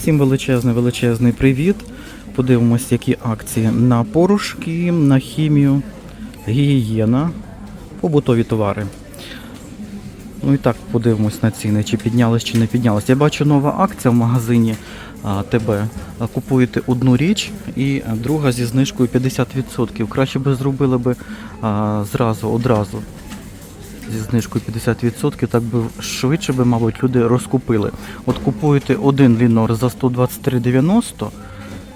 Всім величезний величезний привіт. Подивимось, які акції на порошки, на хімію, гігієна, побутові товари. Ну і так подивимось на ціни, чи піднялись, чи не піднялись. Я бачу нова акція в магазині а, ТБ. Купуєте одну річ і друга зі знижкою 50%. Краще би зробили би а, зразу, одразу зі знижкою 50%, так би швидше би, мабуть, люди розкупили. От купуєте один лінор за 123,90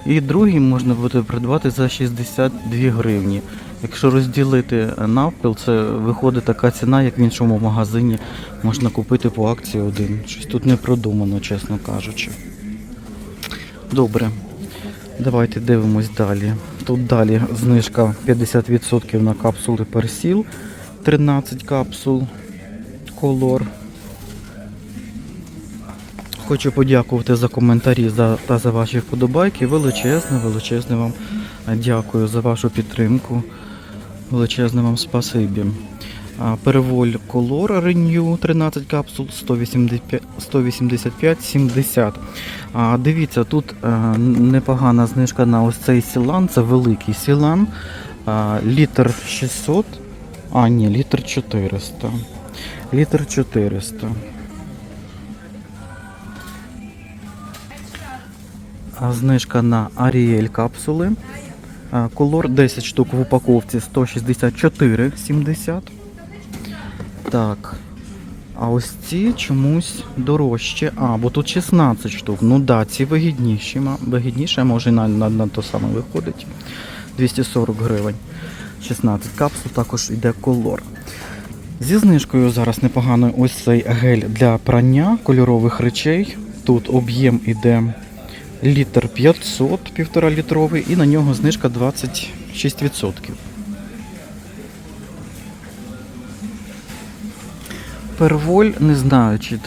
і другий можна буде придбати за 62 гривні. Якщо розділити навпіл, це виходить така ціна, як в іншому магазині можна купити по акції один. Щось тут не продумано, чесно кажучи. Добре. Давайте дивимось далі. Тут далі знижка 50% на капсули персіл. 13 капсул колор. Хочу подякувати за коментарі за, та за ваші вподобайки. Величезне, величезне вам дякую за вашу підтримку. Величезне вам спасибі. Переволь колор Renew 13 капсул 185 185,70. А, Дивіться, тут непогана знижка на ось цей сілан. Це великий сілан. Літр 600. А, ні, літр 400. Літр 400. Знижка на Ariel капсули. Колор 10 штук в упаковці 164,70. Так. А ось ці чомусь дорожче. А, бо тут 16 штук. Ну да, ці вигідніші. Вигідніше, може на, на, на то саме виходить. 240 гривень. 16 капсул, також йде колор. Зі знижкою зараз непогано ось цей гель для прання кольорових речей. Тут об'єм іде літр 500, півтора літровий, і на нього знижка 26%. Перволь, не знаю, чи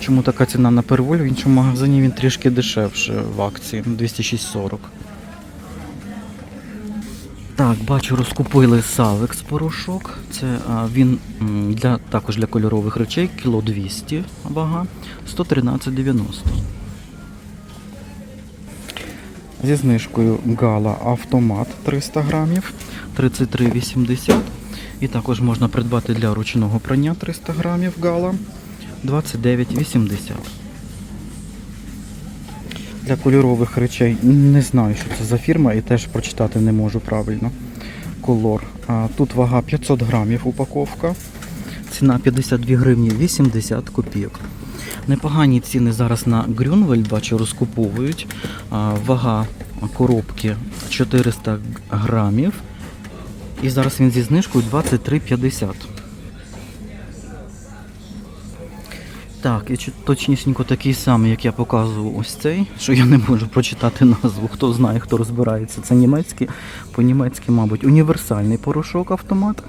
чому така ціна на перволь, в іншому магазині він трішки дешевше в акції 206,40. Так, бачу, розкупили Савекс порошок. Це а, він для, також для кольорових речей, кіло 200 вага, 113,90. Зі знижкою Гала Автомат 300 грамів, 33,80. І також можна придбати для ручного прання 300 грамів Гала, 29,80. Для кольорових речей не знаю, що це за фірма, і теж прочитати не можу правильно. Колор. Тут вага 500 грамів упаковка. Ціна 52 гривні 80 копійок. Непогані ціни зараз на Грюнвельд, бачу, розкуповують. Вага коробки 400 грамів. І зараз він зі знижкою 23,50. Так, і точнісінько такий самий, як я показував ось цей, що я не можу прочитати назву. Хто знає, хто розбирається. Це німецький, по-німецьки, мабуть, універсальний порошок автомат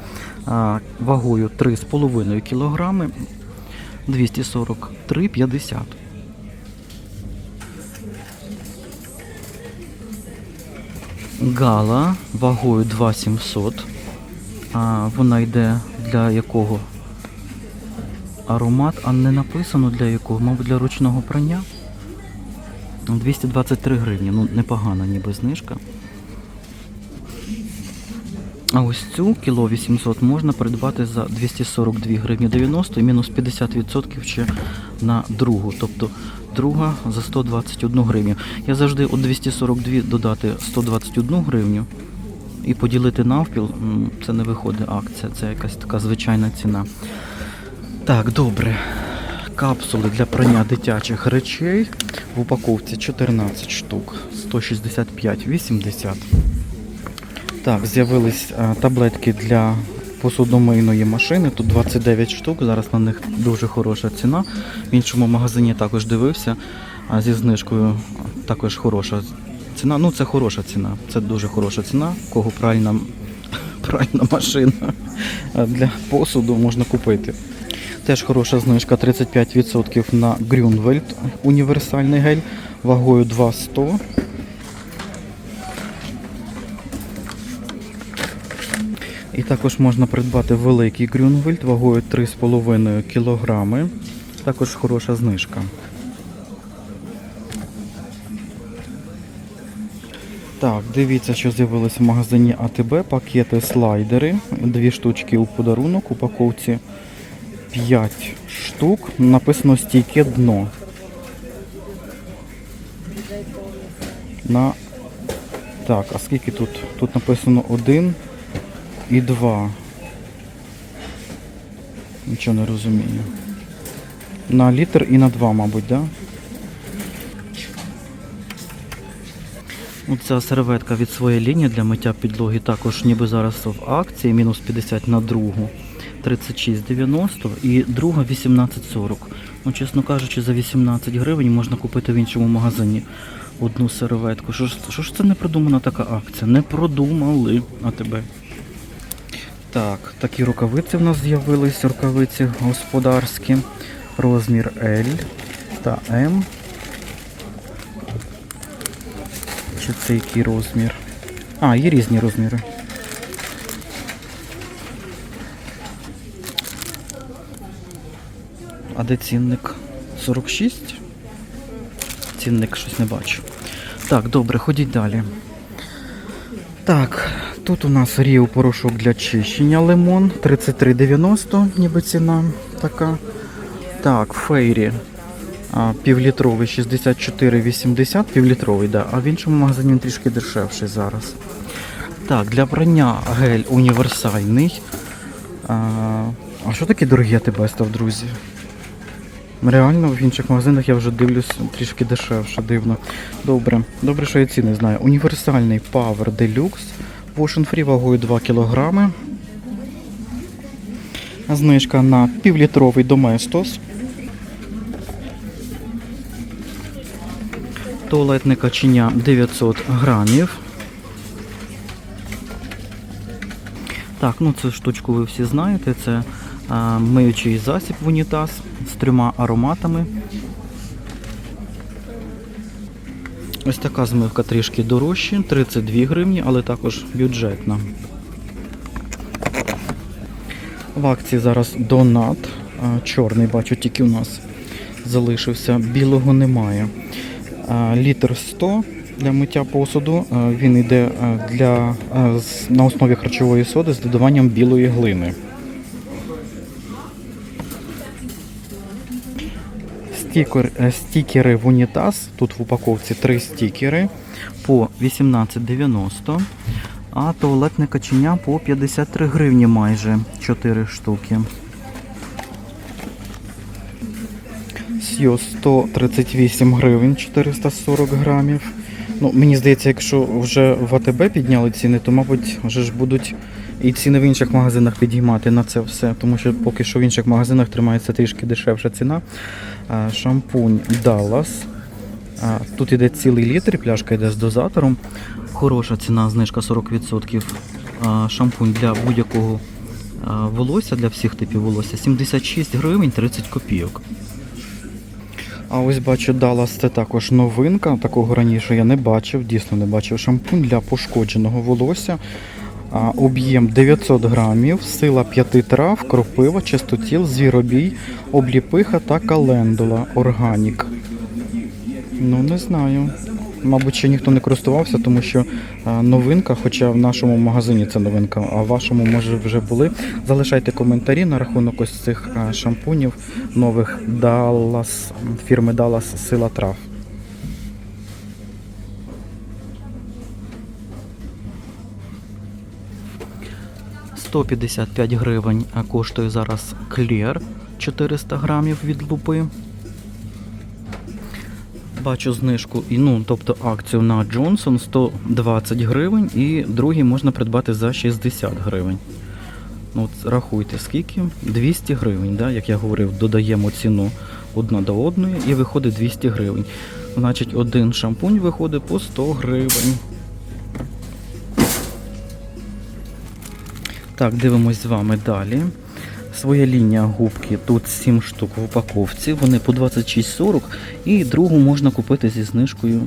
а, вагою 3,5 кг 243,50. Гала вагою 2,700. А, вона йде для якого? Аромат, а не написано для якого, мабуть, для ручного прання. 223 гривні, ну непогана ніби знижка. А ось цю кіло 800 можна придбати за 242 гривні 90 і мінус 50% ще на другу. Тобто друга за 121 гривню. Я завжди у 242 додати 121 гривню і поділити навпіл, це не виходить акція, це якась така звичайна ціна. Так, добре. Капсули для прання дитячих речей в упаковці 14 штук, 165,80. Так, з'явились е, таблетки для посудомийної машини. Тут 29 штук. Зараз на них дуже хороша ціна. В іншому магазині також дивився. А зі знижкою також хороша ціна. Ну, це хороша ціна. Це дуже хороша ціна. Кого пральна, пральна машина е, для посуду можна купити. Теж хороша знижка 35% на Грюнвельд універсальний гель вагою 2,100. І також можна придбати великий Грюнвельд вагою 3,5 кг. Також хороша знижка. Так, дивіться, що з'явилось в магазині АТБ. Пакети слайдери. Дві штучки у подарунок, упаковці 5 штук. Написано стійке дно. На... Так, а скільки тут? Тут написано 1 і 2. Нічого не розумію. На літр і на 2, мабуть, так? Да? Оця серветка від своєї лінії для миття підлоги також ніби зараз в акції, мінус 50 на другу. 36,90 і друга 18,40. Ну, чесно кажучи, за 18 гривень можна купити в іншому магазині одну серветку. Що ж, що ж це не продумана така акція? Не продумали на тебе. Так, такі рукавиці в нас з'явились, рукавиці господарські. Розмір L та M. Чи це який розмір? А, є різні розміри. А де цінник? 46? Цінник щось не бачу. Так, добре, ходіть далі. Так, тут у нас ріо порошок для чищення лимон 33,90, ніби ціна така. Так, фейрі. Півлітровий 64,80, півлітровий, да. а в іншому магазині він трішки дешевший зараз. Так, для прання гель універсальний. А, а що таке дорогі став, друзі? Реально, в інших магазинах я вже дивлюсь трішки дешевше, дивно. Добре, добре, що я ціни знаю. Універсальний Power Deluxe. Wash Free вагою 2 кг. Знижка на півлітровий Domestos. Туалетне каченя 900 грамів. Так, ну цю штучку ви всі знаєте. Це миючий засіб в унітаз з трьома ароматами. Ось така змивка трішки дорожча, 32 гривні, але також бюджетна. В акції зараз донат. Чорний, бачу, тільки у нас залишився. Білого немає. Літр 100 для миття посуду. Він йде для, на основі харчової соди з додаванням білої глини. Стікер, е, стікери в унітаз. Тут в упаковці три стікери по 18,90. А туалетне каченя по 53 гривні майже 4 штуки. Сьо 138 гривень 440 грамів. Ну, мені здається, якщо вже в АТБ підняли ціни, то, мабуть, вже ж будуть і ціни в інших магазинах підіймати на це все, тому що поки що в інших магазинах тримається трішки дешевша ціна. А, Шампунь Dallas. Тут іде цілий літр, пляшка йде з дозатором. Хороша ціна, знижка 40%. Шампунь для будь-якого волосся, для всіх типів волосся 76 гривень 30 копійок. А ось бачу, Dallas це також новинка. Такого раніше я не бачив, дійсно не бачив. Шампунь для пошкодженого волосся. Об'єм 900 грамів, сила 5 трав, кропива, чистотіл, звіробій, обліпиха та календула. Органік. Ну, не знаю. Мабуть, ще ніхто не користувався, тому що новинка, хоча в нашому магазині це новинка, а в вашому може вже були. Залишайте коментарі на рахунок ось цих шампунів нових Dallas, фірми Dallas Сила трав. «155 гривень коштує зараз Clear 400 грамів від лупи. Бачу знижку, ну, тобто акцію на Johnson 120 гривень і другий можна придбати за 60 гривень. Ну, от рахуйте, скільки? 200 гривень, да? як я говорив, додаємо ціну одна до одної і виходить 200 гривень. Значить, один шампунь виходить по 100 гривень. Так, дивимось з вами далі. Своя лінія губки, тут 7 штук в упаковці, вони по 26,40 і другу можна купити зі знижкою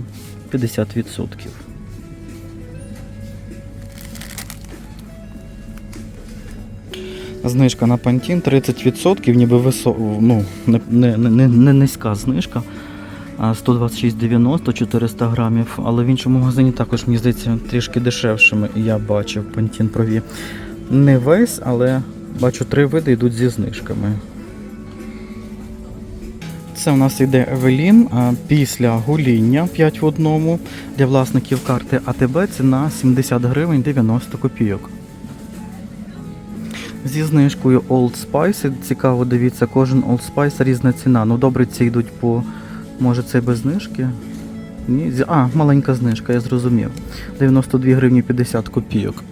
50%. Знижка на пантін 30%, ніби висо... ну, не, не, не, не низька знижка. 126,90 400 грамів, але в іншому магазині також, мені здається, трішки дешевшими я бачив Pro V. Не весь, але бачу три види йдуть зі знижками. Це у нас йде Евелін після гуління 5 в одному. Для власників карти АТБ ціна 70 гривень 90 копійок. Зі знижкою Old Spice. Цікаво, дивіться, кожен Old Spice різна ціна. Ну добре, ці йдуть по. Може це без знижки? Ні. А, маленька знижка, я зрозумів. 92 гривні 50 копійок.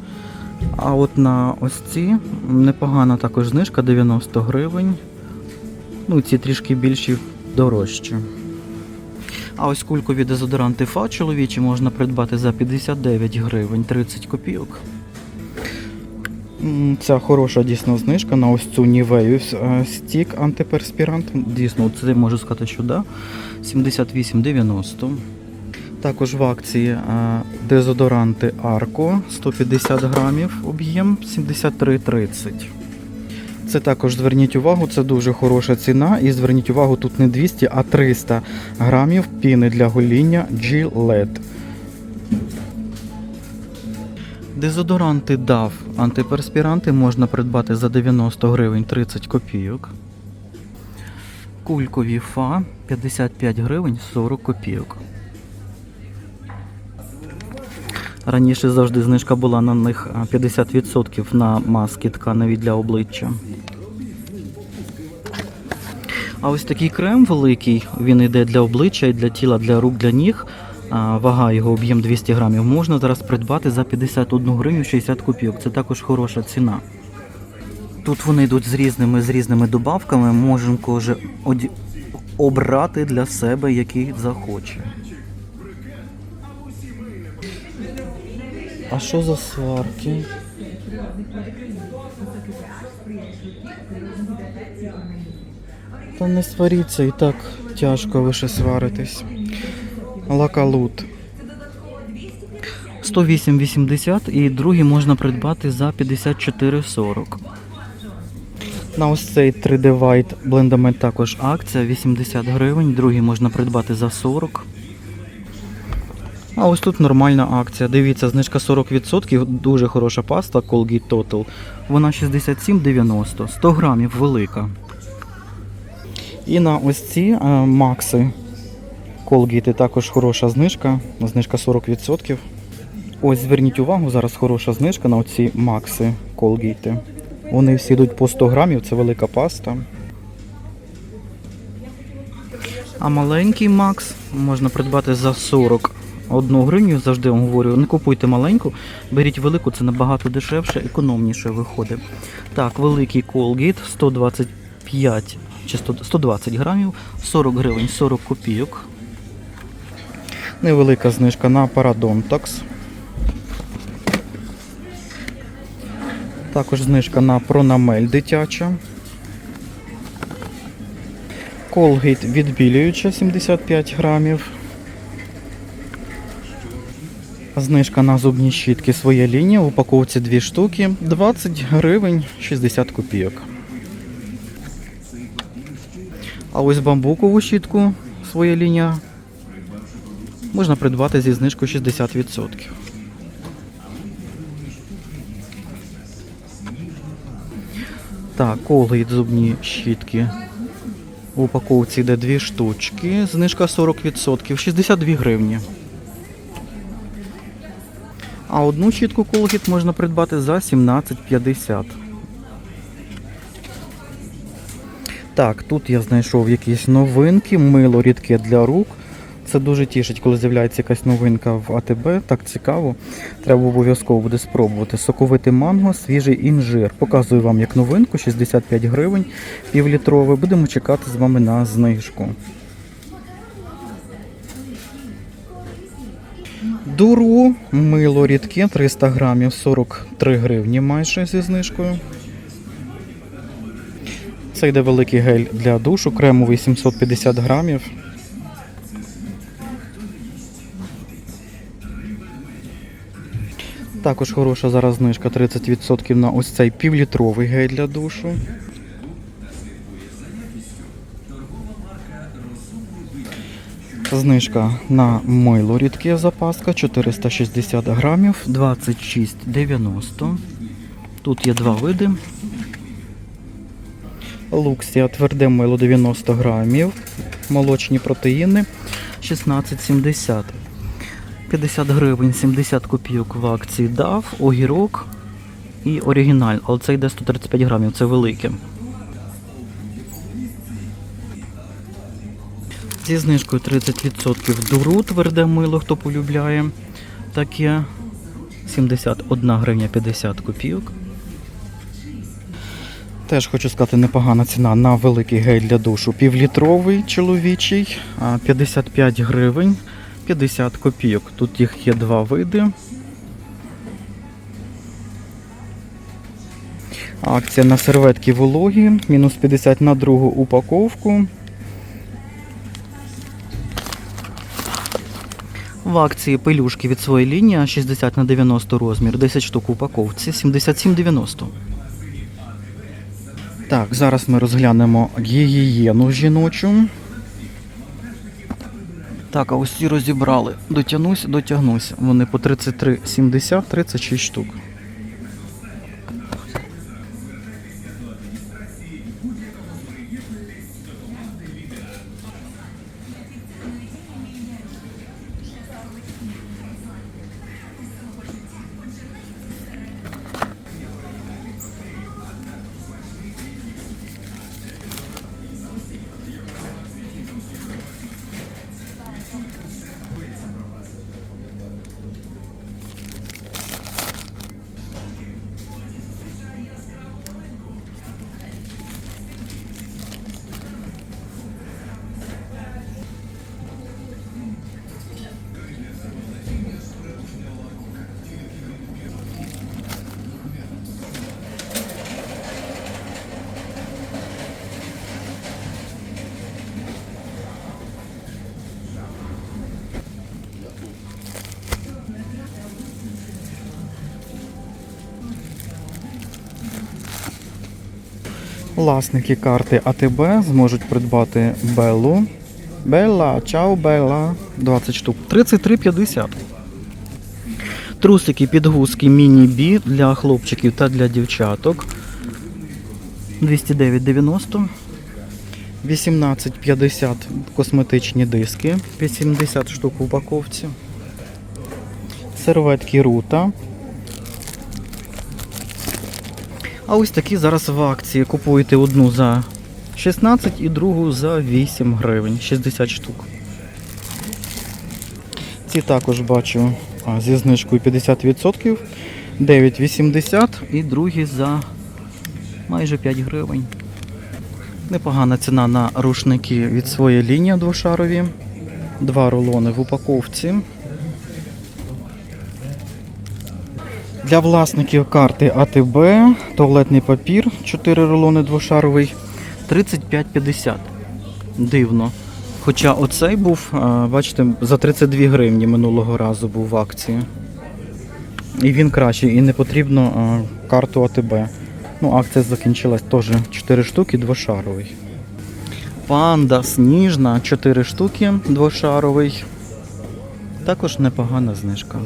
А от на ось ці непогана також знижка 90 гривень. Ну, ці трішки більші дорожчі. А ось кулькові дезодоранти ФА чоловічі можна придбати за 59 гривень 30 копійок. Ця хороша дійсно знижка на ось цю Нівею стік антиперспірант. Дійсно, це можу сказати, що да. 78,90. Також в акції е, дезодоранти Арко 150 грамів, об'єм 73,30. Це також зверніть увагу, це дуже хороша ціна. І зверніть увагу, тут не 200, а 300 грамів піни для гоління Gillette. Дезодоранти DAV антиперспіранти можна придбати за 90 гривень 30 копійок. Кулькові ФА 55 гривень 40 копійок. Раніше завжди знижка була на них 50% на маски тканеві для обличчя. А ось такий крем великий, він йде для обличчя і для тіла, для рук, для ніг. Вага його об'єм 200 грамів. Можна зараз придбати за 51 гривню 60 копійок. Це також хороша ціна. Тут вони йдуть з різними з різними добавками. Можемо кожен обрати для себе, який захоче. А що за сварки? Та не сваріться, і так тяжко лише сваритись. Лакалут. 108,80 і другий можна придбати за 54,40. На ось цей 3D White Blendament також акція 80 гривень, другий можна придбати за 40. А ось тут нормальна акція. Дивіться, знижка 40%, дуже хороша паста Colgate Total. Вона 67,90, 100 грамів велика. І на ось ці е, макси Colgate також хороша знижка, знижка 40%. Ось зверніть увагу, зараз хороша знижка на оці макси Colgate. Вони всі йдуть по 100 грамів, це велика паста. А маленький Макс можна придбати за 41 гривню. Завжди вам говорю, не купуйте маленьку, беріть велику, це набагато дешевше, економніше виходить. Так, великий Colgate 125 чи 120 грамів, 40 гривень 40 копійок. Невелика знижка на Parodontax. Також знижка на Pronamel дитяча. Colgate відбілююча 75 грамів. Знижка на зубні щітки своя лінія. В упаковці 2 штуки. 20 гривень 60 копійок. А ось бамбукову щітку своя лінія можна придбати зі знижкою 60%. Так, Colgate зубні щітки. В упаковці йде дві штучки, знижка 40%, 62 гривні. А одну щітку Colgate можна придбати за 17,50. Так, тут я знайшов якісь новинки, мило рідке для рук. Це дуже тішить, коли з'являється якась новинка в АТБ. Так цікаво. Треба обов'язково буде спробувати. Соковитий манго, свіжий інжир. Показую вам як новинку, 65 гривень, півлітровий. Будемо чекати з вами на знижку. Дуру, мило рідке, 300 грамів, 43 гривні майже зі знижкою. Це йде великий гель для душу, кремовий 750 грамів. Також хороша зараз знижка 30% на ось цей півлітровий гель для душу. Знижка на мило рідке запаска 460 грамів 26,90. Тут є два види. Луксія тверде мило 90 грамів. Молочні протеїни 16,70. 50 гривень 70 копійок в акції дав, огірок і оригіналь. Але це йде 135 грамів, це велике. Зі знижкою 30% дуру тверде мило, хто полюбляє. Таке 71 гривня 50 копійок. Теж хочу сказати, непогана ціна на великий гель для душу. Півлітровий чоловічий, 55 гривень 50 копійок. Тут їх є два види. Акція на серветки вологі, мінус 50 на другу упаковку. В акції пелюшки від своєї лінії 60 на 90 розмір, 10 штук у упаковці, 77,90. Так, зараз ми розглянемо гігієну жіночу. Так, а ось ці розібрали. Дотягнусь, дотягнусь. Вони по 33,70, 36 штук. Власники карти АТБ зможуть придбати Беллу. Белла, чао, Белла. 20 штук. 33,50. Трусики підгузки міні-бі для хлопчиків та для дівчаток. 209,90. 18,50 косметичні диски. 80 штук в упаковці. Серветки рута. А ось такі зараз в акції. Купуєте одну за 16 і другу за 8 гривень, 60 штук. Ці також бачу зі знижкою 50%, 9,80 і другі за майже 5 гривень. Непогана ціна на рушники від своєї лінії двошарові. Два рулони в упаковці. Для власників карти АТБ туалетний папір 4 рулони двошаровий 35,50. Дивно. Хоча оцей був, бачите, за 32 гривні минулого разу був в акції. І він кращий, і не потрібно карту АТБ. Ну, акція закінчилась теж 4 штуки двошаровий. Панда сніжна 4 штуки двошаровий. Також непогана знижка.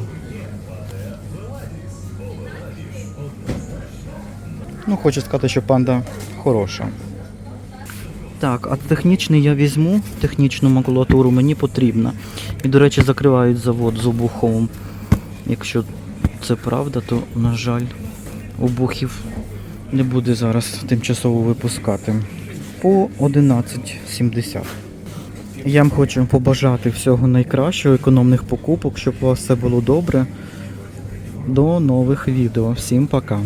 Ну, хочу сказати, що панда хороша. Так, а технічний я візьму, технічну макулатуру мені потрібна. І, до речі, закривають завод з обухом. Якщо це правда, то, на жаль, обухів не буде зараз тимчасово випускати. По 11,70. Я вам хочу побажати всього найкращого, економних покупок, щоб у вас все було добре. До нових відео. Всім пока!